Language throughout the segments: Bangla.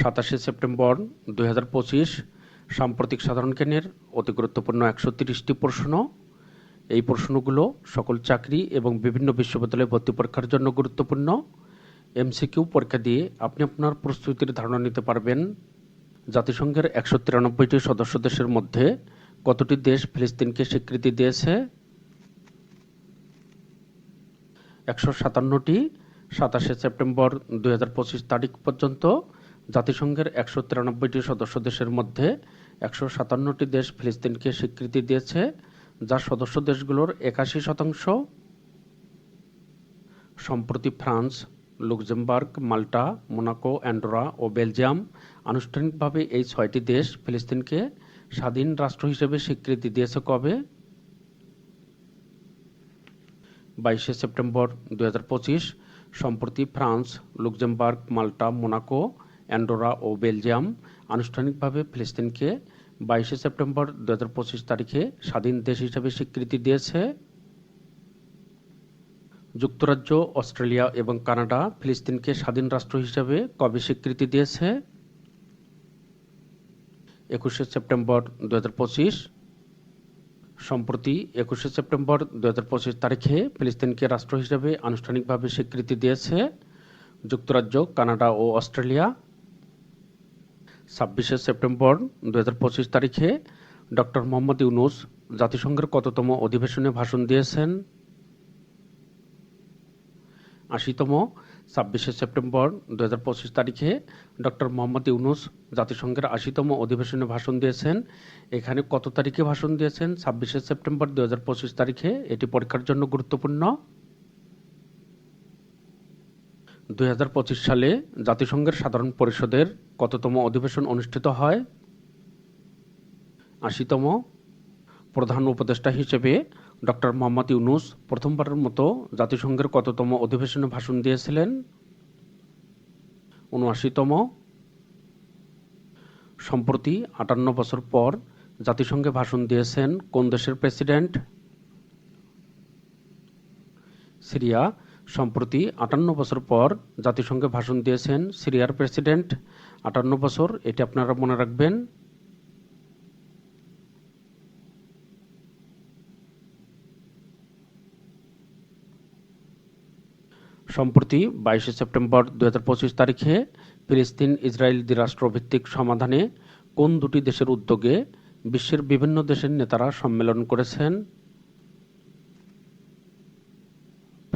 সাতাশে সেপ্টেম্বর দুই হাজার পঁচিশ, সাম্প্রতিক সাধারণ জ্ঞানের অতি গুরুত্বপূর্ণ একশো তিরিশটি প্রশ্ন। এই প্রশ্নগুলো সকল চাকরি এবং বিভিন্ন বিশ্ববিদ্যালয়ে ভর্তি পরীক্ষার জন্য গুরুত্বপূর্ণ। এমসিকিউ পরীক্ষা দিয়ে আপনি আপনার প্রস্তুতির ধারণা নিতে পারবেন। জাতিসংঘের একশো তিরানব্বইটি সদস্য দেশের মধ্যে কতটি দেশ ফিলিস্তিনকে স্বীকৃতি দিয়েছে? একশো সাতান্নটি, সাতাশে সেপ্টেম্বর দুই হাজার পঁচিশ তারিখ পর্যন্ত। জাতিসংঘের একশো তিরানব্বইটি সদস্য দেশের মধ্যে একশো সাতান্নটি দেশ ফিলিস্তিনকে স্বীকৃতি দিয়েছে যা সদস্য দেশগুলোর একাশি শতাংশ সম্প্রতি France, Luxembourg, Malta, Monaco, Andorra ও বেলজিয়াম আনুষ্ঠানিকভাবে এই ছয়টি দেশ ফিলিস্তিনকে স্বাধীন রাষ্ট্র হিসেবে স্বীকৃতি দিয়েছে কবে? বাইশে সেপ্টেম্বর দু হাজার পঁচিশ। সম্প্রতি France, Luxembourg, Malta, Monaco Andorra ও বেলজিয়াম আনুষ্ঠানিকভাবে ফিলিস্তিনকে বাইশে সেপ্টেম্বর দু পঁচিশ তারিখে স্বাধীন দেশ হিসেবে স্বীকৃতি দিয়েছে। যুক্তরাজ্য, অস্ট্রেলিয়া এবং কানাডা ফিলিস্তিনকে স্বাধীন রাষ্ট্র হিসেবে কবে স্বীকৃতি দিয়েছে? একুশে সেপ্টেম্বর দু পঁচিশ। সম্প্রতি একুশে সেপ্টেম্বর দু পঁচিশ তারিখে ফিলিস্তিনকে রাষ্ট্র হিসেবে আনুষ্ঠানিকভাবে স্বীকৃতি দিয়েছে যুক্তরাজ্য, কানাডা ও অস্ট্রেলিয়া। ছাব্বিশে সেপ্টেম্বর দু হাজার পঁচিশ তারিখে ডক্টর মোহাম্মদ ইউনুস জাতিসংঘের কততম অধিবেশনে ভাষণ দিয়েছেন। আশিতম ছাব্বিশে সেপ্টেম্বর দু হাজার পঁচিশ তারিখে ডক্টর মোহাম্মদ ইউনুস জাতিসংঘের আশিতম অধিবেশনে ভাষণ দিয়েছেন। এখানে কত তারিখে ভাষণ দিয়েছেন? ছাব্বিশে সেপ্টেম্বর দু হাজার পঁচিশ তারিখে। এটি পরীক্ষার জন্য গুরুত্বপূর্ণ। দুই হাজার পঁচিশ সালে জাতিসংঘের সাধারণ পরিষদের কততম অধিবেশন অনুষ্ঠিত হয়? আশিতম। প্রধান উপদেষ্টা হিসেবে ডক্টর মোহাম্মদ ইউনুস প্রথমবারের মতো জাতিসংঘের কততম অধিবেশনে ভাষণ দিয়েছিলেন? উনআশিতম। সম্প্রতি আটান্ন বছর পর জাতিসংঘে ভাষণ দিয়েছেন কোন দেশের প্রেসিডেন্ট? সিরিয়া। সম্প্রতি আটান্ন বছর পর জাতিসংঘে ভাষণ দিয়েছেন সিরিয়ার প্রেসিডেন্ট। আটান্ন বছর, এটি আপনারা মনে রাখবেন। সম্প্রতি বাইশে সেপ্টেম্বর দু হাজার পঁচিশ তারিখে ফিলিস্তিন ইসরায়েল দ্বিরাষ্ট্রভিত্তিক সমাধানে কোন দুটি দেশের উদ্যোগে বিশ্বের বিভিন্ন দেশের নেতারা সম্মেলন করেছেন।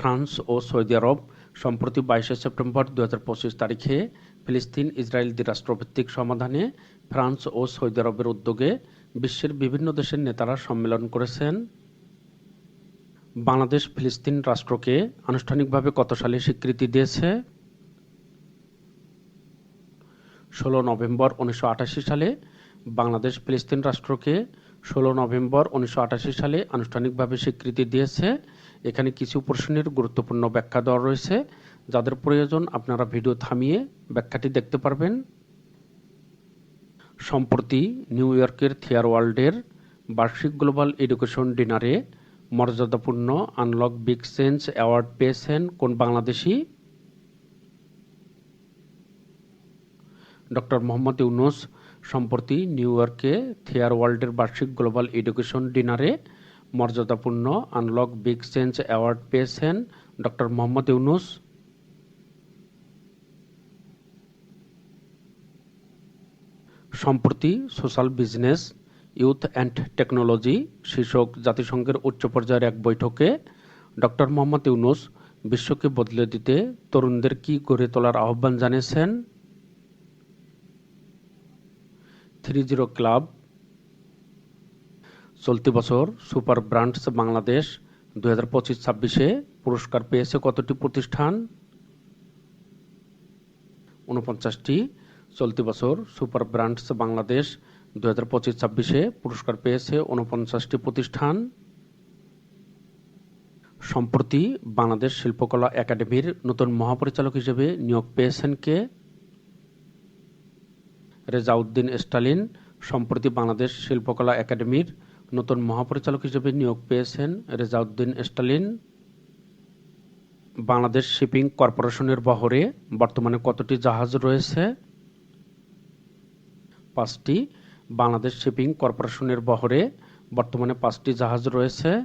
ফ্রান্স ও সৌদি আরব সম্প্রতি বাইশে সেপ্টেম্বর দুই হাজার পঁচিশ তারিখে ফিলিস্তিন ইসরায়েল দ্বিরাষ্ট্রভিত্তিক সমাধানে ফ্রান্স ও সৌদি আরবের উদ্যোগে বিশ্বের বিভিন্ন দেশের নেতারা সম্মেলন করেছেন। বাংলাদেশ ফিলিস্তিন রাষ্ট্রকে আনুষ্ঠানিকভাবে কত সালে স্বীকৃতি দিয়েছে? ষোলো নভেম্বর উনিশশো আটাশি সালে বাংলাদেশ ফিলিস্তিন রাষ্ট্রকে ষোলো নভেম্বর উনিশশো আটাশি সালে আনুষ্ঠানিকভাবে স্বীকৃতি দিয়েছে। এখানে কিছু প্রশ্নের গুরুত্বপূর্ণ ব্যাখ্যা দেওয়া রয়েছে, যাদের প্রয়োজন আপনারা ভিডিও থামিয়ে ব্যাখ্যাটি দেখতে পারবেন। সম্প্রতি নিউ ইয়র্কের থিয়ার ওয়ার্ল্ডের বার্ষিক গ্লোবাল এডুকেশন ডিনারে মর্যাদাপূর্ণ আনলক বিগ সেন্স অ্যাওয়ার্ড পেয়েছেন কোন বাংলাদেশি? ডক্টর মোহাম্মদ ইউনুস, সম্প্রতি নিউ ইয়র্কে থিয়ার ওয়ার্ল্ডের বার্ষিক গ্লোবাল এডুকেশন ডিনারে মর্যাদাপূর্ণ আনলক বিগ সেন্স অ্যাওয়ার্ড পেয়েছেন ডক্টর মোহাম্মদ ইউনুস। সম্প্রতি social business, youth and technology শীর্ষক জাতিসংঘের উচ্চ পর্যায়ের এক বৈঠকে ডক্টর মোহাম্মদ ইউনুস বিশ্বকে বদলে দিতে তরুণদের কি গড়ে তোলার আহ্বান জানিয়েছেন। থ্রি জিরো ক্লাব চলতি বছর সুপার ব্রান্ডস বাংলাদেশ দু হাজার পঁচিশ ছাব্বিশে পুরস্কার পেয়েছে কতটি প্রতিষ্ঠান? উনপঞ্চাশটি চলতি বছর সুপার ব্রান্ডস বাংলাদেশ দু হাজার পঁচিশ ছাব্বিশে পুরস্কার পেয়েছে উনপঞ্চাশটি প্রতিষ্ঠান। সম্প্রতি বাংলাদেশ শিল্পকলা একাডেমির নতুন মহাপরিচালক হিসেবে নিয়োগ পেয়েছেন কে? রেজাউদ্দিন স্টালিন। সম্প্রতি বাংলাদেশ শিল্পকলা একাডেমির নতুন মহাপরিচালক হিসেবে নিয়োগ পেয়েছেন রেজাউদ্দিন স্টালিন। বাংলাদেশ শিপিং কর্পোরেশনের বহরে বর্তমানে কতটি জাহাজ রয়েছে? পাঁচটি। বাংলাদেশ শিপিং কর্পোরেশনের বহরে বর্তমানে পাঁচটি জাহাজ রয়েছে।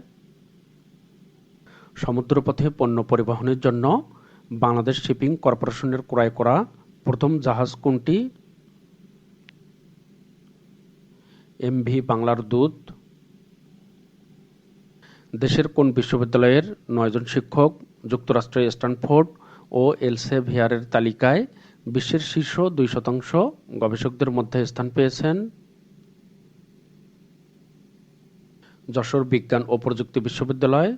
সমুদ্রপথে পণ্য পরিবহনের জন্য বাংলাদেশ শিপিং কর্পোরেশনের ক্রয় করা প্রথম জাহাজ কোনটি? এমভি বাংলার দূত দেশের কোন বিশ্ববিদ্যালয়ের নয়জন শিক্ষক যুক্তরাষ্ট্রের স্ট্যানফোর্ড ও এলসেভিয়ারের তালিকায় বিশ্বের শীর্ষ দুই শতাংশ গবেষকদের মধ্যে স্থান পেয়েছেন? যশোর বিজ্ঞান ও প্রযুক্তি বিশ্ববিদ্যালয়।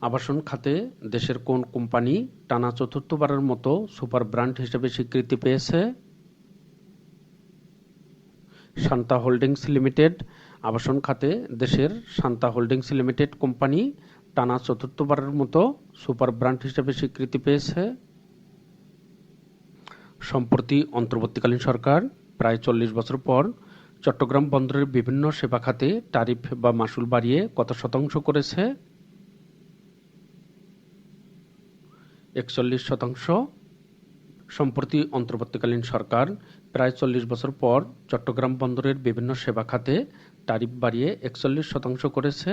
আবাসন খাতে দেশের কোন কোম্পানি টানা চতুর্থবারের মতো সুপার ব্র্যান্ড হিসেবে স্বীকৃতি পেয়েছে? শান্তা হোল্ডিংস লিমিটেড আবাসন খাতে দেশের শান্তা হোল্ডিংস লিমিটেড কোম্পানি টানা চতুর্থবারের মতো সুপার ব্র্যান্ড হিসেবে স্বীকৃতি পেয়েছে। সম্প্রতি অন্তর্বর্তীকালীন সরকার প্রায় চল্লিশ বছর পর চট্টগ্রাম বন্দরের বিভিন্ন সেবা খাতে ট্যারিফ বা মাসুল বাড়িয়ে কত শতাংশ করেছে? একচল্লিশ শতাংশ। সম্প্রতি অন্তর্বর্তীকালীন সরকার প্রায় চল্লিশ বছর পর চট্টগ্রাম বন্দরের বিভিন্ন সেবা খাতে ট্যারিফ বাড়িয়ে একচল্লিশ শতাংশ করেছে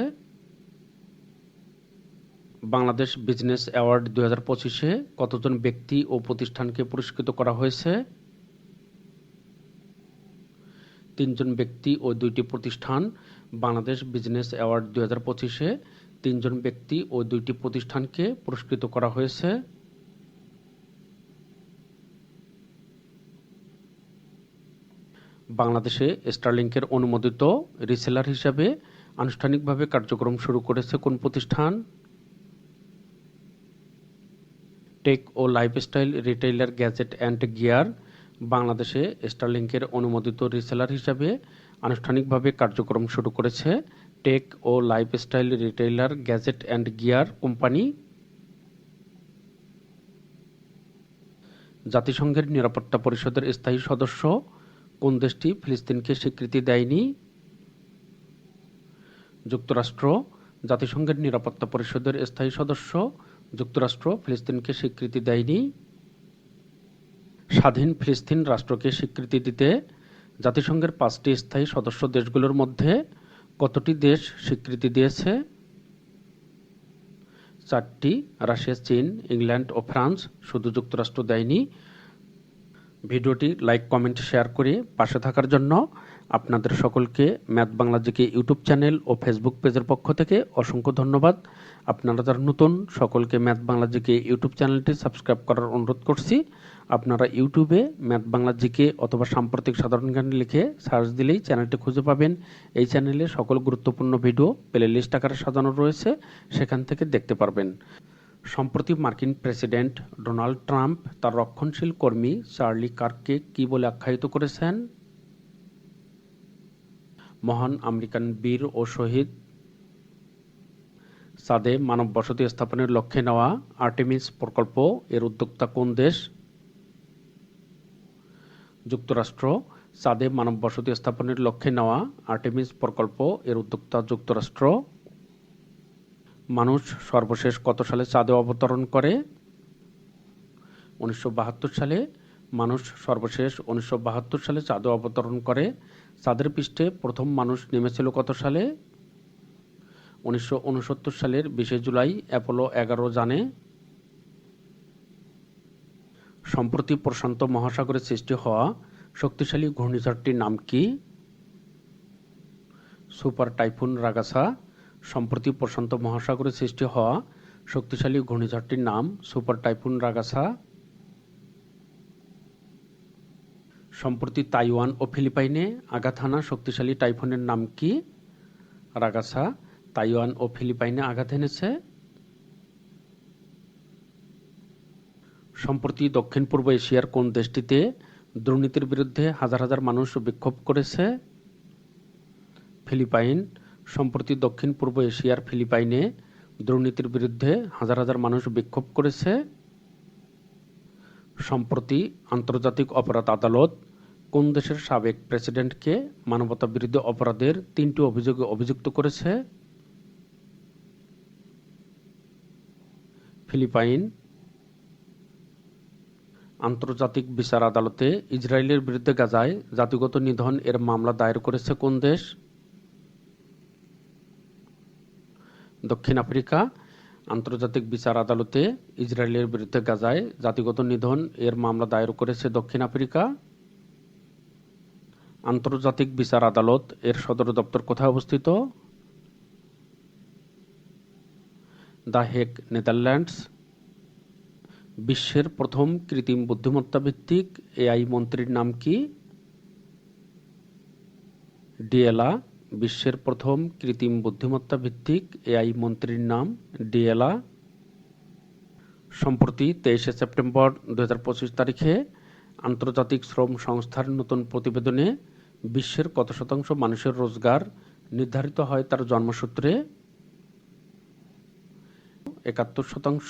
বাংলাদেশ বিজনেস অ্যাওয়ার্ড দু হাজার পঁচিশে কতজন ব্যক্তি ও প্রতিষ্ঠানকে পুরস্কৃত করা হয়েছে? তিনজন ব্যক্তি ও দুইটি প্রতিষ্ঠান বাংলাদেশ বিজনেস অ্যাওয়ার্ড দু হাজার পঁচিশে তিনজন ব্যক্তি ও দুইটি প্রতিষ্ঠানকে পুরস্কৃত করা হয়েছে। বাংলাদেশে স্টারলিংকের অনুমোদিত রিসেলার হিসাবে আনুষ্ঠানিকভাবে কার্যক্রম শুরু করেছে কোন প্রতিষ্ঠান? Tech O lifestyle retailer gadget and gear বাংলাদেশে স্টারলিংকের অনুমোদিত রিসেলার হিসাবে আনুষ্ঠানিকভাবে কার্যক্রম শুরু করেছে tech O lifestyle retailer gadget and gear company. জাতিসংঘের নিরাপত্তা পরিষদের স্থায়ী সদস্য কোন দেশটি ফিলিস্তিনকে স্বীকৃতি দেয়নি? যুক্তরাষ্ট্র, জাতিসংঘের নিরাপত্তা পরিষদের স্থায়ী সদস্য, যুক্তরাষ্ট্র ফিলিস্তিনকে স্বীকৃতি দেয়নি। স্বাধীন ফিলিস্তিন রাষ্ট্রকে স্বীকৃতি দিতে জাতিসংঘের পাঁচটি স্থায়ী সদস্য দেশগুলোর মধ্যে কতটি দেশ স্বীকৃতি দিয়েছে? চারটি, রাশিয়া, চীন, ইংল্যান্ড ও ফ্রান্স শুধু যুক্তরাষ্ট্র দেয়নি। ভিডিওটি লাইক, কমেন্ট, শেয়ার করে পাশে থাকার জন্য আপনাদের সকলকে math Bangla GK YouTube channel ও ফেসবুক পেজের পক্ষ থেকে অসংখ্য ধন্যবাদ। আপনারা যারা নতুন, সকলকে ম্যাথ বাংলা জিকে ইউটিউব চ্যানেলটি সাবস্ক্রাইব করার অনুরোধ করছি। আপনারা ইউটিউবে ম্যাথ বাংলা জিকে অথবা সাম্প্রতিক সাধারণ জ্ঞান লিখে সার্চ দিলেই চ্যানেলটি খুঁজে পাবেন। এই চ্যানেলে সকল গুরুত্বপূর্ণ ভিডিও প্লে লিস্ট আকারে সাজানো রয়েছে, সেখান থেকে দেখতে পারবেন। সম্প্রতি মার্কিন প্রেসিডেন্ট ডোনাল্ড ট্রাম্প তার রক্ষণশীল কর্মী চার্লি কার্ককে কি বলে আখ্যায়িত করেছেন? মহান আমেরিকান বীর ও শহীদ সাদে মানব বসতি স্থাপনের লক্ষ্যে নেওয়া আর্টেমিস প্রকল্প এর উদ্যোক্তা কোন দেশ? যুক্তরাষ্ট্র চাঁদে মানব বসতি স্থাপনের লক্ষ্যে নেওয়া আর্টেমিস প্রকল্প এর উদ্যোক্তা যুক্তরাষ্ট্র। মানুষ সর্বশেষ কত সালে চাঁদে অবতরণ করে? উনিশশো বাহাত্তর সালে মানুষ সর্বশেষ উনিশশো বাহাত্তর সালে চাঁদে অবতরণ করে। চাঁদের পৃষ্ঠে প্রথম মানুষ নেমেছিল কত সালে? উনিশশো উনসত্তর সালের বিশে জুলাই অ্যাপোলো এগারো জানে। সম্প্রতি প্রশান্ত মহাসাগরে সৃষ্টি হওয়া শক্তিশালী ঘূর্ণিঝড়টির নাম কি? Super typhoon Ragasa. সম্প্রতি প্রশান্ত মহাসাগরে সৃষ্টি হওয়া শক্তিশালী ঘূর্ণিঝড়টির নাম সুপার টাইফুন রাগাসা সম্প্রতি তাইওয়ান ও ফিলিপাইনে আঘাত হানা শক্তিশালী টাইফুনের নাম কি? রাগাসা তাইওয়ান ও ফিলিপাইনে আঘাত এনেছে। সম্প্রতি দক্ষিণ পূর্ব এশিয়ার কোন দেশটিতে দুর্নীতির বিরুদ্ধে হাজার হাজার মানুষ বিক্ষোভ করেছে? ফিলিপাইন সম্প্রতি দক্ষিণ পূর্ব এশিয়ার ফিলিপাইনে দুর্নীতির বিরুদ্ধে হাজার হাজার মানুষ বিক্ষোভ করেছে। সম্প্রতি আন্তর্জাতিক অপরাধ আদালত কোন দেশের সাবেক প্রেসিডেন্টকে মানবতা বিরোধী অপরাধের তিনটি অভিযোগে অভিযুক্ত করেছে? ফিলিপাইন। আন্তর্জাতিক বিচার আদালতে ইসরায়েলের বিরুদ্ধে গাজায় জাতিগত নিধন এর মামলা দায়ের করেছে কোন দেশ? দক্ষিণ আফ্রিকা, আন্তর্জাতিক বিচার আদালতে ইসরায়েলের বিরুদ্ধে গাজায় জাতিগত নিধন এর মামলা দায়ের করেছে দক্ষিণ আফ্রিকা। আন্তর্জাতিক বিচার আদালত এর সদর দপ্তর কোথায় অবস্থিত? The Hague Netherlands. বিশ্বের প্রথম কৃত্রিম বুদ্ধিমত্তা ভিত্তিক এআই মন্ত্রীর নাম কি? ডিএলা বিশ্বের প্রথম কৃত্রিম বুদ্ধিমত্তা ভিত্তিক এআই মন্ত্রীর নাম ডিএলা সম্প্রতি তেইশে সেপ্টেম্বর দু হাজার পঁচিশ তারিখে আন্তর্জাতিক শ্রম সংস্থার নতুন প্রতিবেদনে বিশ্বের কত শতাংশ মানুষের রোজগার নির্ধারিত হয় তার জন্মসূত্রে? একাত্তর শতাংশ,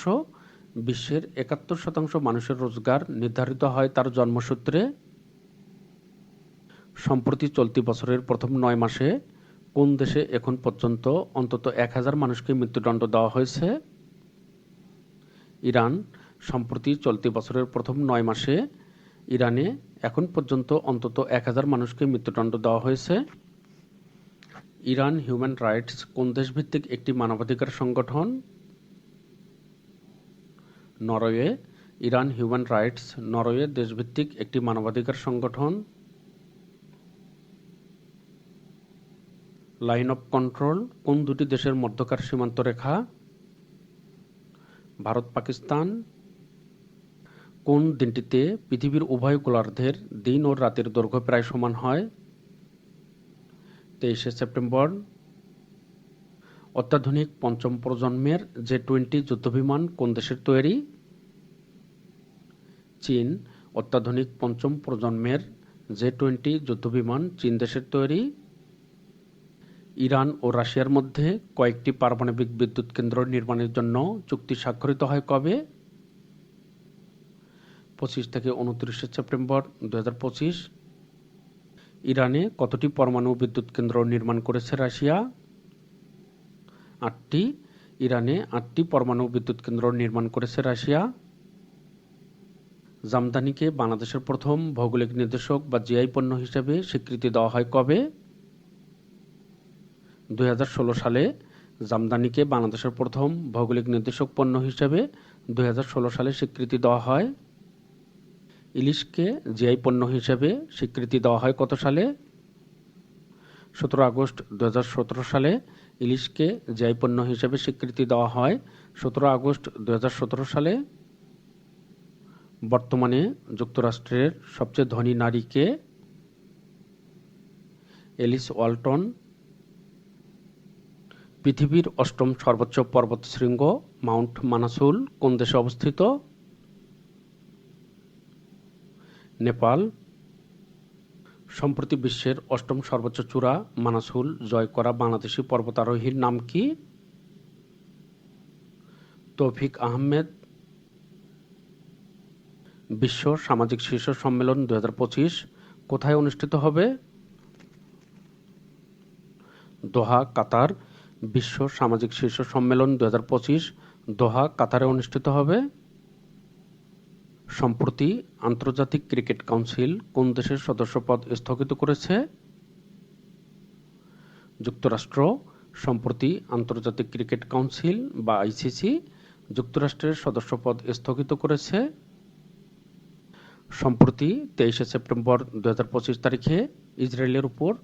বিশ্বের একাত্তর শতাংশ মানুষের রোজগার নির্ধারিত হয় তার জন্মসূত্রে। সম্প্রতি চলতি বছরের প্রথম নয় মাসে কোন দেশে এখন পর্যন্ত অন্তত এক হাজার মানুষকে মৃত্যুদণ্ড দেওয়া হয়েছে? ইরান, সম্প্রতি চলতি বছরের প্রথম নয় মাসে ইরানে এখন পর্যন্ত অন্তত এক হাজার মানুষকে মৃত্যুদণ্ড দেওয়া হয়েছে। ইরান হিউম্যান রাইটস কোন দেশভিত্তিক একটি মানবাধিকার সংগঠন? Norway, Iran human rights Norway দেশভিত্তিক একটি মানবাধিকার সংগঠন। লাইন অফ কন্ট্রোল, কোন দুটি দেশের মধ্যকার সীমান্ত রেখা? ভারত, পাকিস্তান। কোন দিনটিতে পৃথিবীর উভয় গোলার্ধের দিন ও রাতের দৈর্ঘ্য প্রায় সমান হয়? তেইশে সেপ্টেম্বর। অত্যাধুনিক পঞ্চম প্রজন্মের জে টোয়েন্টি যুদ্ধবিমান কোন দেশের তৈরি? চীন। অত্যাধুনিক পঞ্চম প্রজন্মের জে টোয়েন্টি যুদ্ধবিমান চীন দেশের তৈরি। ইরান ও রাশিয়ার মধ্যে কয়েকটি পারমাণবিক বিদ্যুৎ কেন্দ্র নির্মাণের জন্য চুক্তি স্বাক্ষরিত হয় কবে? পঁচিশ থেকে উনত্রিশে সেপ্টেম্বর দু হাজার পঁচিশ। ইরানে কতটি পরমাণু বিদ্যুৎ কেন্দ্র নির্মাণ করেছে রাশিয়া? আটটি। ইরানে আটটি পরমাণু বিদ্যুৎ কেন্দ্র নির্মাণ করেছে রাশিয়া। জামদানিকে বাংলাদেশের প্রথম ভৌগোলিক নির্দেশক বা জিআই পণ্য হিসেবে স্বীকৃতি দেওয়া হয় কবে? দুই হাজার ষোলো সালে জামদানিকে বাংলাদেশের প্রথম ভৌগোলিক নির্দেশক পণ্য হিসেবে দুই হাজার ষোলো সালে স্বীকৃতি দেওয়া হয়। ইলিশকে জিআই পণ্য হিসেবে স্বীকৃতি দেওয়া হয় কত সালে? সতেরো আগস্ট দু হাজার সতেরো সালে ইলিশকে জিআই পণ্য হিসেবে স্বীকৃতি দেওয়া হয়। সতেরো আগস্ট দু হাজার সতেরো সালে বর্তমানে যুক্তরাষ্ট্রের সবচেয়ে ধনী নারীকে এলিস ওয়ালটন পৃথিবীর অষ্টম সর্বোচ্চ পর্বত শৃঙ্গ মাউন্ট মানাসুল কোন দেশে অবস্থিত? নেপাল। সম্প্রতি বিশ্বের অষ্টম সর্বোচ্চ চূড়া মানাসুল জয় করা বাংলাদেশি পর্বতারোহীর নাম কি? তৌফিক আহমেদ। বিশ্ব সামাজিক শীর্ষ সম্মেলন দু হাজার পঁচিশ কোথায় অনুষ্ঠিত হবে? দোহা, কাতার। বিশ্ব সামাজিক শীর্ষ সম্মেলন দুই হাজার পঁচিশ দোহা কাতারে অনুষ্ঠিত হবে। সম্প্রতি আন্তর্জাতিক ক্রিকেট কাউন্সিল কোন দেশের সদস্যপদ স্থগিত করেছে? যুক্তরাষ্ট্র। সম্প্রতি আন্তর্জাতিক ক্রিকেট কাউন্সিল বা আইসিসি যুক্তরাষ্ট্রের সদস্যপদ স্থগিত করেছে। সম্প্রতি তেইশে সেপ্টেম্বর দু হাজার পঁচিশ তারিখে ইসরায়েলের উপর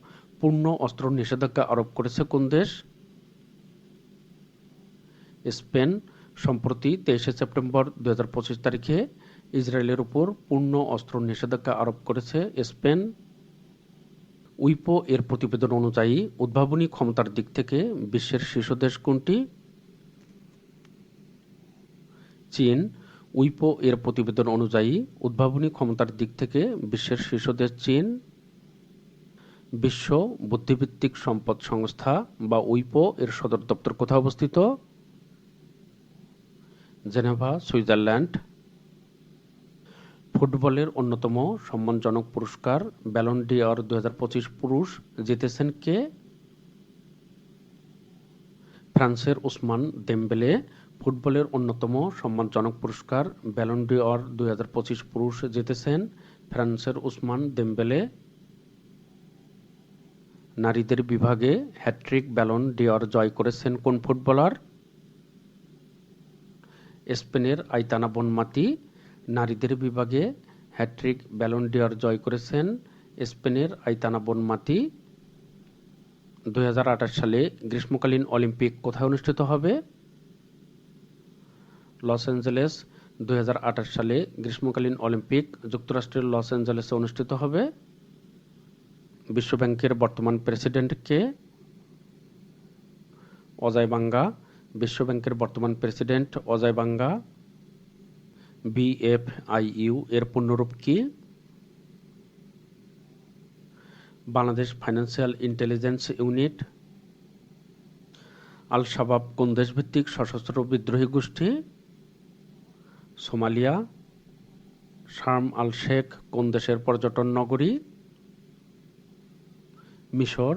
পূর্ণ অস্ত্র নিষেধাজ্ঞা আরোপ করেছে কোন দেশ? স্পেন সম্প্রতি তেইশে সেপ্টেম্বর দুই হাজার পঁচিশ তারিখে ইসরায়েলের উপর পূর্ণ অস্ত্র নিষেধাজ্ঞা আরোপ করেছে স্পেন। উইপো এর প্রতিবেদন অনুযায়ী উদ্ভাবনী ক্ষমতার দিক থেকে বিশ্বের শীর্ষ দেশ কোনটি? চীন। উইপো এর প্রতিবেদন অনুযায়ী উদ্ভাবনী ক্ষমতার দিক থেকে বিশ্বের শীর্ষ দেশ চীন। বিশ্ব বুদ্ধিভিত্তিক সম্পদ সংস্থা বা উইপো এর সদর দপ্তর কোথায় অবস্থিত? Geneva, Switzerland. ফুটবলের অন্যতম সম্মানজনক পুরস্কার ব্যালন ডিঅর দু পুরুষ জিতেছেন কে? ফ্রান্সের উসমান দেমবেলে। ফুটবলের অন্যতম সম্মানজনক পুরস্কার ব্যালন ডি অর দুই হাজার পঁচিশ পুরুষ জিতেছেন ফ্রান্সের উসমান দেমবেলে। নারীদের বিভাগে হ্যাট্রিক ব্যালন ডি জয় করেছেন কোন ফুটবলার? স্পেনের আইতানা বনমাতি নারীদের বিভাগে হ্যাট্রিক ব্যালন ডি জয় করেছেন স্পেনের আইতানা বনমাতি দুই সালে গ্রীষ্মকালীন অলিম্পিক কোথায় অনুষ্ঠিত হবে? Los Angeles. দুই হাজার আঠাশ সালে গ্রীষ্মকালীন অলিম্পিক যুক্তরাষ্ট্রের লস অ্যাঞ্জেলেসে অনুষ্ঠিত হবে। বিশ্বব্যাংকের বর্তমান প্রেসিডেন্ট কে? অজয় বাঙ্গা। বিশ্বব্যাংকের বর্তমান প্রেসিডেন্ট অজয় বাঙ্গা বিএফআইইউ এর পূর্ণরূপ কি? Bangladesh financial intelligence unit Al Shabaab কোন দেশভিত্তিক সশস্ত্র বিদ্রোহী গোষ্ঠী? সোমালিয়া শার্ম আল শেখ কোন দেশের পর্যটন নগরী? মিশর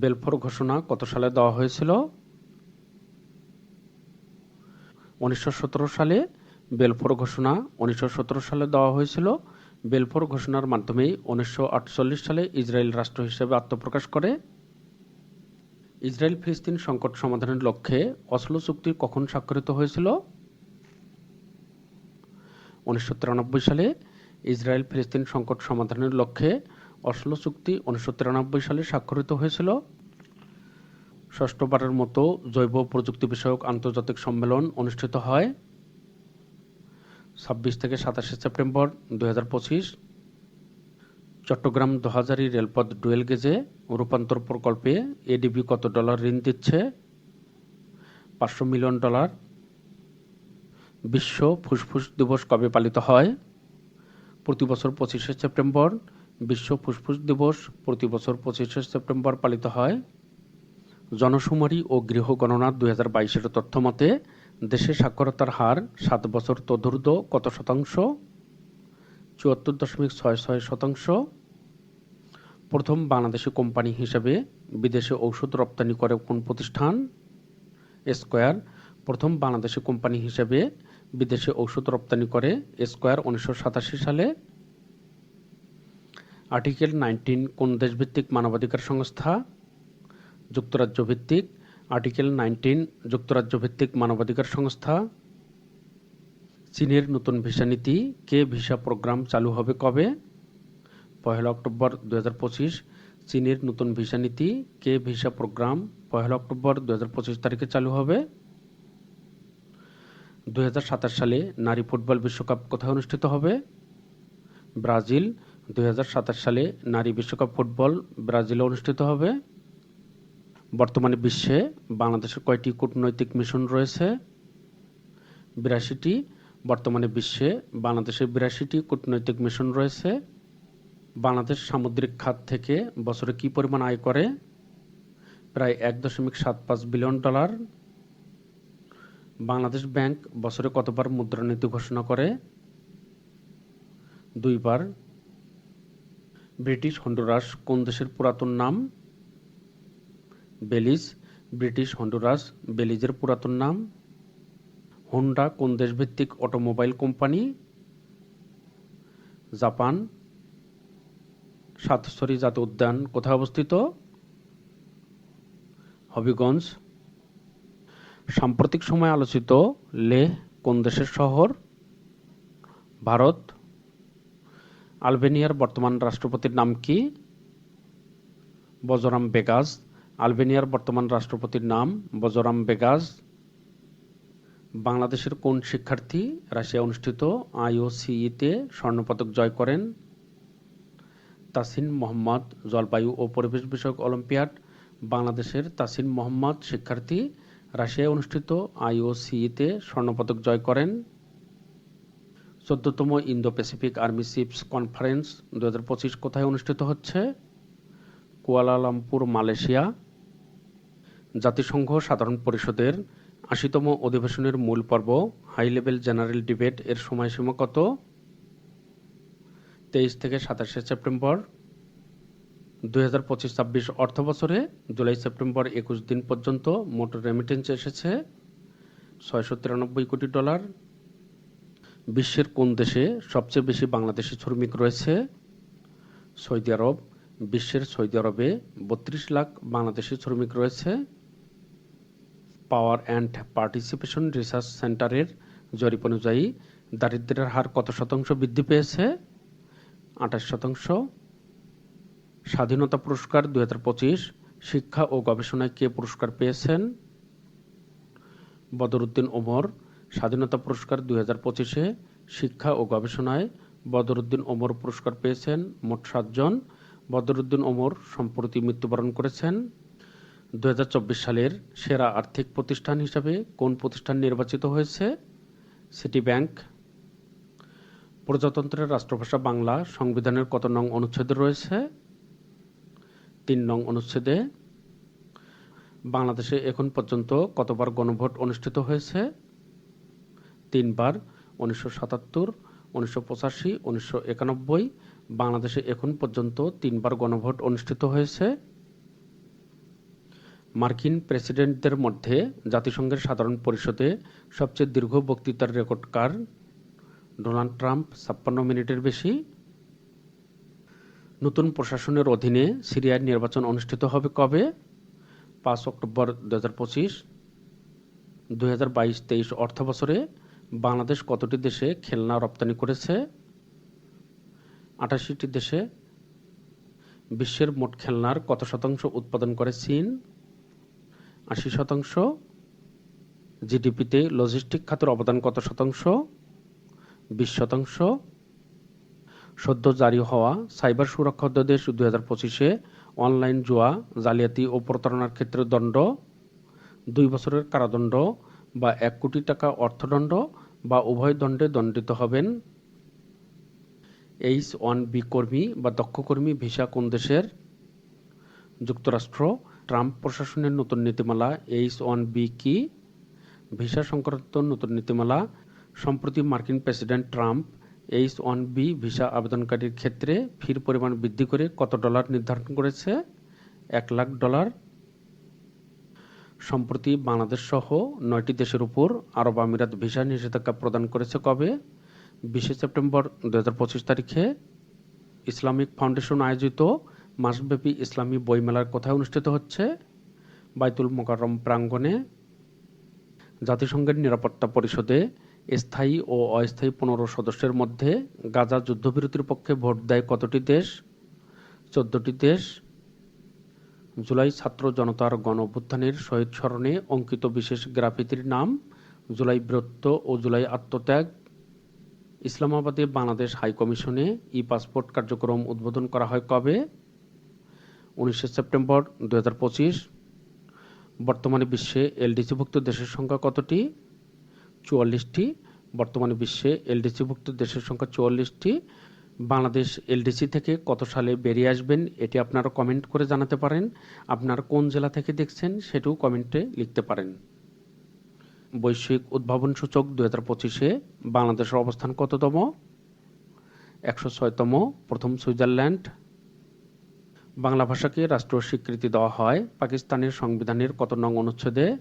বেলফোর ঘোষণা কত সালে দেওয়া হয়েছিল? উনিশশো সতেরো সালে বেলফোর ঘোষণা উনিশশো সতেরো সালে দেওয়া হয়েছিল। বেলফোর ঘোষণার মাধ্যমেই উনিশশো সালে ইসরায়েল রাষ্ট্র হিসেবে আত্মপ্রকাশ করে। ইসরায়েল ফিলিস্তিন সংকট সমাধানের লক্ষ্যে অসলো চুক্তি কখন স্বাক্ষরিত হয়েছিল? উনিশশো তিরানব্বই সালে ইসরায়েল ফিলিস্তিন সংকট সমাধানের লক্ষ্যে অসলো চুক্তি উনিশশো সালে স্বাক্ষরিত হয়েছিল। ষষ্ঠবারের মতো জৈব প্রযুক্তি বিষয়ক আন্তর্জাতিক সম্মেলন অনুষ্ঠিত হয়। ছাব্বিশ থেকে সাতাশে সেপ্টেম্বর দু হাজার পঁচিশ। চট্টগ্রাম দোহাজারি রেলপথ ডুয়েল গেজে রূপান্তর প্রকল্পে এডিবি কত ডলার ঋণ দিচ্ছে? পাঁচশো মিলিয়ন ডলার। বিশ্ব ফুসফুস দিবস কবে পালিত হয়? প্রতি বছর পঁচিশে সেপ্টেম্বর বিশ্ব ফুসফুস দিবস প্রতি বছর পঁচিশে সেপ্টেম্বর পালিত হয়। জনশুমারি ও গৃহ গণনা দুই হাজার বাইশের তথ্য মতে, দেশে সাক্ষরতার হার সাত বছর তদুর্ধ কত শতাংশ? চুয়াত্তর দশমিক ছয় ছয় শতাংশ। প্রথম বাংলাদেশি কোম্পানি হিসেবে বিদেশে ঔষধ রপ্তানি করে কোন প্রতিষ্ঠান? স্কোয়ার, প্রথম বাংলাদেশি কোম্পানি হিসেবে বিদেশে ঔষধ রপ্তানি করে স্কোয়ার উনিশশো সাতাশি সালে। আর্টিকেল নাইনটিন কোন দেশভিত্তিক মানবাধিকার সংস্থা? যুক্তরাজ্য ভিত্তিক আর্টিকেল নাইনটিন যুক্তরাজ্য ভিত্তিক মানবাধিকার সংস্থা। চীনের নতুন ভিসা নীতি, কে ভিসা প্রোগ্রাম চালু হবে কবে? পহেলা অক্টোবর দু হাজার পঁচিশ। চীনের নতুন ভিসা নীতি, কে ভিসা প্রোগ্রাম পহেলা অক্টোবর দু হাজার পঁচিশ তারিখে চালু হবে? দু হাজার সাতাশ সালে নারী ফুটবল বিশ্বকাপ কোথায় অনুষ্ঠিত হবে? ব্রাজিল। দুই হাজার সাতাশ সালে নারী বিশ্বকাপ ফুটবল ব্রাজিলে অনুষ্ঠিত হবে। বর্তমানে বিশ্বে বাংলাদেশের কয়টি কূটনৈতিক মিশন রয়েছে? বিরাশিটি। বর্তমানে বিশ্বে বাংলাদেশের বিরাশিটি কূটনৈতিক মিশন রয়েছে। বাংলাদেশ সামুদ্রিক খাত থেকে বছরে কি পরিমাণ আয় করে? প্রায় এক দশমিক সাত পাঁচ বিলিয়ন ডলার। বাংলাদেশ ব্যাংক বছরে কতবার মুদ্রানীতি ঘোষণা করে? দুইবার। ব্রিটিশ হন্ডুরাস, কোন দেশের পুরাতন নাম? বেলিজ, ব্রিটিশ হন্ডুরাস, বেলিজের পুরাতন নাম। হোন্ডা, কোন দেশভিত্তিক অটোমোবাইল কোম্পানি? জাপান, সাতসরি জাতীয় উদ্যান কোথায় অবস্থিত? হবিগঞ্জ। সাম্প্রতিক সময়ে আলোচিত লেহ কোন দেশের শহর? ভারত। আলবেনিয়ার বর্তমান রাষ্ট্রপতির নাম কি? বজরাম বেগাজ। আলবেনিয়ার বর্তমান রাষ্ট্রপতির নাম বজরাম বেগাজ। বাংলাদেশের কোন শিক্ষার্থী রাশিয়া অনুষ্ঠিত আইওসিইতে স্বর্ণপদক জয় করেন? তাসিন মোহাম্মদ, জলবায়ু ও পরিবেশ বিষয়ক অলিম্পিয়াড। বাংলাদেশের তাসিন মোহাম্মদ শিক্ষার্থী রাশিয়ায় অনুষ্ঠিত আইওসিইতে স্বর্ণপদক জয় করেন। চোদ্দতম Indo Pacific army chiefs conference দু হাজার পঁচিশ কোথায় অনুষ্ঠিত হচ্ছে? Kuala Lumpur, Malaysia. জাতিসংঘ সাধারণ পরিষদের আশিতম অধিবেশনের মূল পর্ব, হাই লেভেল জেনারেল ডিবেট এর সময়সীমা কত? তেইশ থেকে সাতাশে সেপ্টেম্বর। দুই হাজার পঁচিশ ছাব্বিশ অর্থ বছরে জুলাই সেপ্টেম্বর একুশ দিন পর্যন্ত মোট রেমিটেন্স এসেছে। ছয়শো তিরানব্বই কোটি ডলার। বিশ্বের কোন দেশে সবচেয়ে বেশি বাংলাদেশি শ্রমিক রয়েছে? সৌদি আরব, বিশ্বের সৌদি আরবে বত্রিশ লাখ বাংলাদেশি শ্রমিক রয়েছে। পাওয়ার অ্যান্ড পার্টিসিপেশন রিসার্চ সেন্টারের জরিপ অনুযায়ী দারিদ্র্যের হার কত শতাংশ বৃদ্ধি পেয়েছে? আঠাশ শতাংশ। স্বাধীনতা পুরস্কার দুই হাজার পঁচিশ, শিক্ষা ও গবেষণায় কে পুরস্কার পেয়েছেন? বদরুদ্দিন ওমর স্বাধীনতা পুরস্কার দুই হাজার পঁচিশে শিক্ষা ও গবেষণায় বদরুদ্দিন ওমর পুরস্কার পেয়েছেন মোট সাতজন। বদরুদ্দিন ওমর সম্প্রতি মৃত্যুবরণ করেছেন। দু হাজার চব্বিশ সালের সেরা আর্থিক প্রতিষ্ঠান হিসাবে কোন প্রতিষ্ঠান নির্বাচিত হয়েছে? সিটি ব্যাংক প্রজাতন্ত্রের রাষ্ট্রভাষা বাংলা সংবিধানের কত নং অনুচ্ছেদে রয়েছে? তিন নং অনুচ্ছেদে। বাংলাদেশে এখন পর্যন্ত কতবার গণভোট অনুষ্ঠিত হয়েছে? তিনবার, উনিশশো সাতাত্তর, উনিশশো পঁচাশি, উনিশশো একানব্বই, বাংলাদেশে এখন পর্যন্ত তিনবার গণভোট অনুষ্ঠিত হয়েছে। মার্কিন প্রেসিডেন্টদের মধ্যে জাতিসংঘের সাধারণ পরিষদে সবচেয়ে দীর্ঘ বক্তৃতার রেকর্ড কার? ডোনাল্ড ট্রাম্প ছাপ্পান্ন মিনিটের বেশি। নতুন প্রশাসনের অধীনে সিরিয়ার নির্বাচন অনুষ্ঠিত হবে কবে? পাঁচ অক্টোবর দু হাজার পঁচিশ দু হাজার বাইশ, তেইশ অর্থ বছরে বাংলাদেশ কতটি দেশে খেলনা রপ্তানি করেছে? আটাশিটি দেশে বিশ্বের মোট খেলনার কত শতাংশ উৎপাদন করে চীন? আশি শতাংশ। জিডিপিতে লজিস্টিক খাতের অবদান কত শতাংশ? বিশ শতাংশ। সদ্য জারি হওয়া সাইবার সুরক্ষা অধ্যাদেশ দুই হাজার পঁচিশে অনলাইন জুয়া, জালিয়াতি ও প্রতারণার ক্ষেত্রে দণ্ড, দুই বছরের কারাদণ্ড বা এক কোটি টাকা অর্থদণ্ড বা উভয় দণ্ডে দণ্ডিত হবেন। এইচ ওয়ান বি কর্মী বা দক্ষ কর্মী ভিসা কোন দেশের? যুক্তরাষ্ট্র। ট্রাম্প প্রশাসনের নতুন নীতিমালা। এইচ ওয়ান বি কি? ভিসা সংক্রান্ত নতুন নীতিমালা। সম্প্রতি মার্কিন president Trump H one B visa আবেদনকারীর ক্ষেত্রে ফির পরিমাণ বৃদ্ধি করে কত ডলার নির্ধারণ করেছে? এক লাখ ডলার। সম্প্রতি বাংলাদেশ সহ নয়টি দেশের উপর আরব আমিরাত ভিসা নিষেধাজ্ঞা প্রদান করেছে কবে? বিশে সেপ্টেম্বর দু হাজার পঁচিশ তারিখে ইসলামিক ফাউন্ডেশন আয়োজিত মাসব্যাপী ইসলামী বইমেলার কোথায় অনুষ্ঠিত হচ্ছে বাইতুল মোকাররম প্রাঙ্গণে। জাতিসংঘের নিরাপত্তা পরিষদে স্থায়ী ও অস্থায়ী পনেরো সদস্যের মধ্যে গাজা যুদ্ধবিরতির পক্ষে ভোট দেয় কতটি দেশ? চোদ্দটি দেশ। জুলাই ছাত্র জনতার গণ অভ্যুত্থানের শহীদ স্মরণে অঙ্কিত বিশেষ গ্রাফিতির নাম, জুলাই বীরত্ব ও জুলাই আত্মত্যাগ। ইসলামাবাদে বাংলাদেশ হাইকমিশনে ই পাসপোর্ট কার্যক্রম উদ্বোধন করা হয় কবে? উনিশে সেপ্টেম্বর দু হাজার পঁচিশ। বর্তমানে বিশ্বে এলডিসিভুক্ত দেশের সংখ্যা কতটি? চুয়াল্লিশটি। বর্তমানে বিশ্বে এলডিসিভুক্ত দেশের সংখ্যা চুয়াল্লিশটি। বাংলাদেশ এলডিসি থেকে কত সালে বেরিয়ে আসবেন, এটি আপনারা কমেন্ট করে জানাতে পারেন। আপনার কোন জেলা থেকে দেখছেন, সেটিও কমেন্টে লিখতে পারেন। বৈশ্বিক উদ্ভাবন সূচক দু হাজার পঁচিশে বাংলাদেশের অবস্থান কততম? একশো ছয়তম, প্রথম সুইজারল্যান্ড। বাংলা ভাষাকে রাষ্ট্র স্বীকৃতি দেওয়া হয়। পাকিস্তানের সংবিধানের কত নং অনুচ্ছেদে?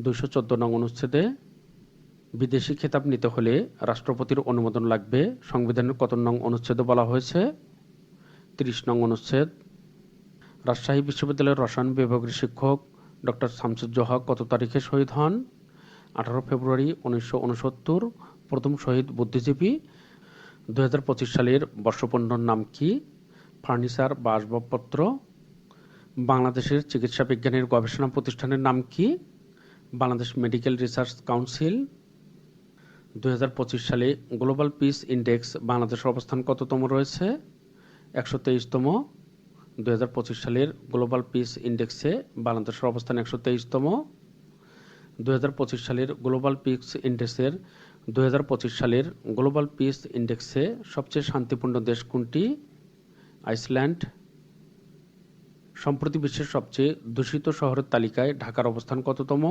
দুইশো চোদ্দ নং অনুচ্ছেদে। বিদেশি খেতাব নিতে হলে রাষ্ট্রপতির অনুমোদন লাগবে। সংবিধানের কত নং অনুচ্ছেদে বলা হয়েছে? তিরিশ নং অনুচ্ছেদ। রাজশাহী বিশ্ববিদ্যালয়ের রসায়ন বিভাগের শিক্ষক ডক্টর শামসুজ্জোহা কত তারিখে শহীদ হন? আঠারো ফেব্রুয়ারি উনিশশো উনসত্তর, প্রথম শহীদ বুদ্ধিজীবী। দু হাজার পঁচিশ সালের বর্ষপূর্ণর নাম কি? ফার্নিচার বা আসবাবপত্র বাংলাদেশের চিকিৎসা বিজ্ঞানের গবেষণা প্রতিষ্ঠানের নাম কি? Bangladesh medical research council. দুই হাজার পঁচিশ সালে গ্লোবাল পিস ইন্ডেক্স বাংলাদেশের অবস্থান কততম রয়েছে? একশো তেইশতম। দু হাজার পঁচিশ সালের গ্লোবাল পিস ইন্ডেক্সে বাংলাদেশের অবস্থান একশো তেইশতম। দু হাজার পঁচিশ সালের গ্লোবাল পিস ইন্ডেক্সের দু হাজার পঁচিশ সালের গ্লোবাল পিস ইন্ডেক্সে সবচেয়ে শান্তিপূর্ণ দেশ কোনটি? আইসল্যান্ড। সম্প্রতি বিশ্বের সবচেয়ে দূষিত শহরের তালিকায় ঢাকার অবস্থান কততম?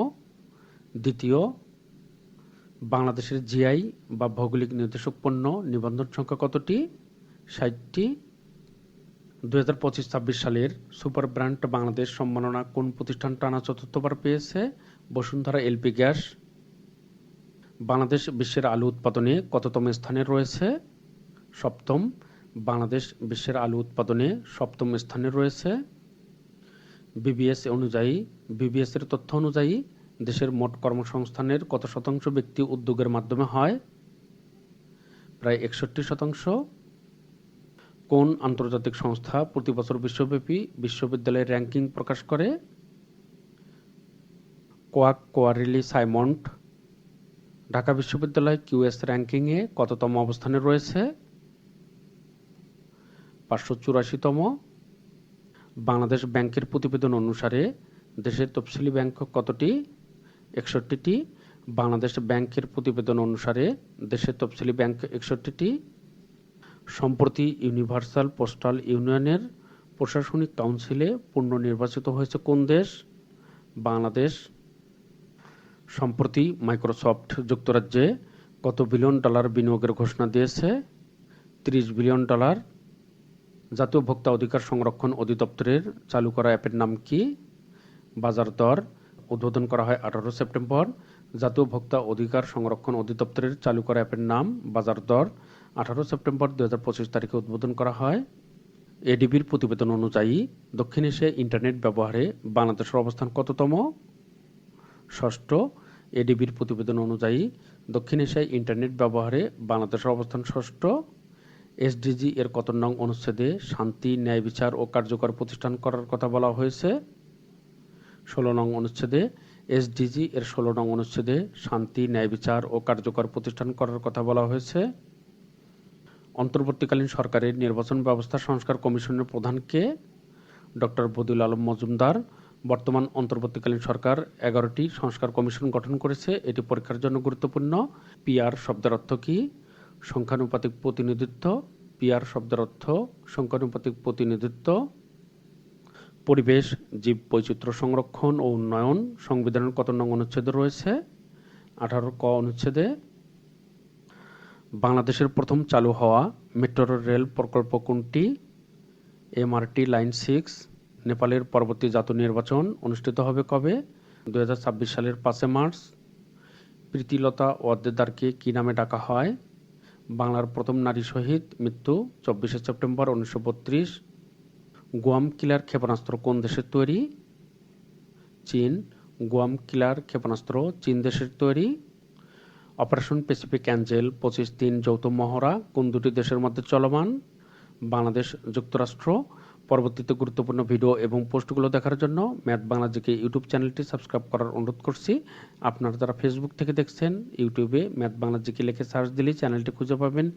দ্বিতীয় বাংলাদেশের জিআই বা ভৌগোলিক নির্দেশক পণ্য নিবন্ধন সংখ্যা কতটি? ষাটটি। দু হাজার পঁচিশ ছাব্বিশ সালের সুপার ব্র্যান্ড বাংলাদেশ সম্মাননা কোন প্রতিষ্ঠান টানা চতুর্থবার পেয়েছে? Bashundhara LP gas. বাংলাদেশ বিশ্বের আলু উৎপাদনে কততম স্থানে রয়েছে? সপ্তম। বাংলাদেশ বিশ্বের আলু উৎপাদনে সপ্তম স্থানে রয়েছে। বিবিএস অনুযায়ী, বিবিএস এর তথ্য অনুযায়ী দেশের মোট কর্মসংস্থানের কত শতাংশ ব্যক্তি উদ্যোগের মাধ্যমে হয়? প্রায় একষট্টি শতাংশ। কোন আন্তর্জাতিক সংস্থা প্রতি বছর বিশ্বব্যাপী বিশ্ববিদ্যালয়ের র্যাঙ্কিং প্রকাশ করে? কোয়াক কোয়ারিলি সাইমন্ড ঢাকা বিশ্ববিদ্যালয় কিউএস র্যাঙ্কিংয়ে কততম অবস্থানে রয়েছে? পাঁচশো চুরাশিতম। বাংলাদেশ ব্যাংকের প্রতিবেদন অনুসারে দেশের তফসিলি ব্যাংক কতটি? একষট্টিটি, বাংলাদেশ ব্যাংকের প্রতিবেদন অনুসারে দেশের তফসিলি ব্যাংক একষট্টিটি, সম্প্রতি ইউনিভার্সাল পোস্টাল ইউনিয়নের প্রশাসনিক কাউন্সিলে পুনর্নির্বাচিত হয়েছে কোন দেশ? বাংলাদেশ। সম্প্রতি মাইক্রোসফট যুক্তরাজ্যে কত বিলিয়ন ডলার বিনিয়োগের ঘোষণা দিয়েছে? তিরিশ বিলিয়ন ডলার। জাতীয় ভোক্তা অধিকার সংরক্ষণ অধিদপ্তরের চালু করা অ্যাপের নাম কি? বাজার দর। উদ্বোধন করা হয় আঠারো সেপ্টেম্বর। জাতীয় ভোক্তা অধিকার সংরক্ষণ অধিদপ্তরের চালু করা অ্যাপের নাম বাজার দর। আঠারো সেপ্টেম্বর দু পঁচিশ তারিখে উদ্বোধন করা হয়। এডিবির প্রতিবেদন অনুযায়ী দক্ষিণ এশিয়ায় ইন্টারনেট ব্যবহারে বাংলাদেশের অবস্থান কততম? ষষ্ঠ, এডিবির প্রতিবেদন অনুযায়ী দক্ষিণ এশিয়ায় ইন্টারনেট ব্যবহারে বাংলাদেশের অবস্থান ষষ্ঠ। এসডিজি এর কত নং অনুচ্ছেদে শান্তি, ন্যায় বিচার ও কার্যকর প্রতিষ্ঠান করার কথা বলা হয়েছে? ষোলো নং অনুচ্ছেদে, এসডিজি এর ষোলো নং অনুচ্ছেদে শান্তি, ন্যায় বিচার ও কার্যকর প্রতিষ্ঠান করার কথা বলা হয়েছে। অন্তর্বর্তীকালীন সরকারের নির্বাচন ব্যবস্থা সংস্কার কমিশনের প্রধানকে ডক্টর বদুল আলম মজুমদার। বর্তমান অন্তর্বর্তীকালীন সরকার এগারোটি সংস্কার কমিশন গঠন করেছে। এটি পরীক্ষার জন্য গুরুত্বপূর্ণ। পিআর শব্দের অর্থ কি? সংখ্যানুপাতিক প্রতিনিধিত্ব। পিআর শব্দের অর্থ সংখ্যানুপাতিক প্রতিনিধিত্ব। পরিবেশ জীব বৈচিত্র্য সংরক্ষণ ও উন্নয়ন, সংবিধানের কত নং অনুচ্ছেদে রয়েছে? আঠারো ক অনুচ্ছেদে, বাংলাদেশের প্রথম চালু হওয়া মেট্রো রেল প্রকল্প কোনটি? এমআরটি লাইন সিক্স, নেপালের পরবর্তী জাতীয় নির্বাচন অনুষ্ঠিত হবে কবে? দু ছাব্বিশ সালের পাঁচে মার্চ, প্রীতিলতা ওয়াদ্দেদারকে কী নামে ডাকা হয়? বাংলার প্রথম নারী শহীদ মৃত্যু চব্বিশে সেপ্টেম্বর উনিশশো বত্রিশ গুয়াম কিলার ক্ষেপণাস্ত্র কোন দেশের তৈরি? চীন। গোয়াম কিলার ক্ষেপণাস্ত্র চীন দেশের তৈরি। অপারেশন প্যাসিফিক অ্যাঞ্জেল পঁচিশ দিন যৌথ মহড়া, কোন দুটি দেশের মধ্যে চলমান? বাংলাদেশ যুক্তরাষ্ট্র। পরবর্তীতে গুরুত্বপূর্ণ ভিডিও এবং পোস্টগুলো দেখার জন্য ম্যাথ বাংলা জিকে ইউটিউব চ্যানেলটি সাবস্ক্রাইব করার অনুরোধ করছি। আপনারা যারা ফেসবুক থেকে দেখছেন, ইউটিউবে ম্যাথ বাংলা জিকে লিখে সার্চ দিলেই চ্যানেলটি খুঁজে পাবেন।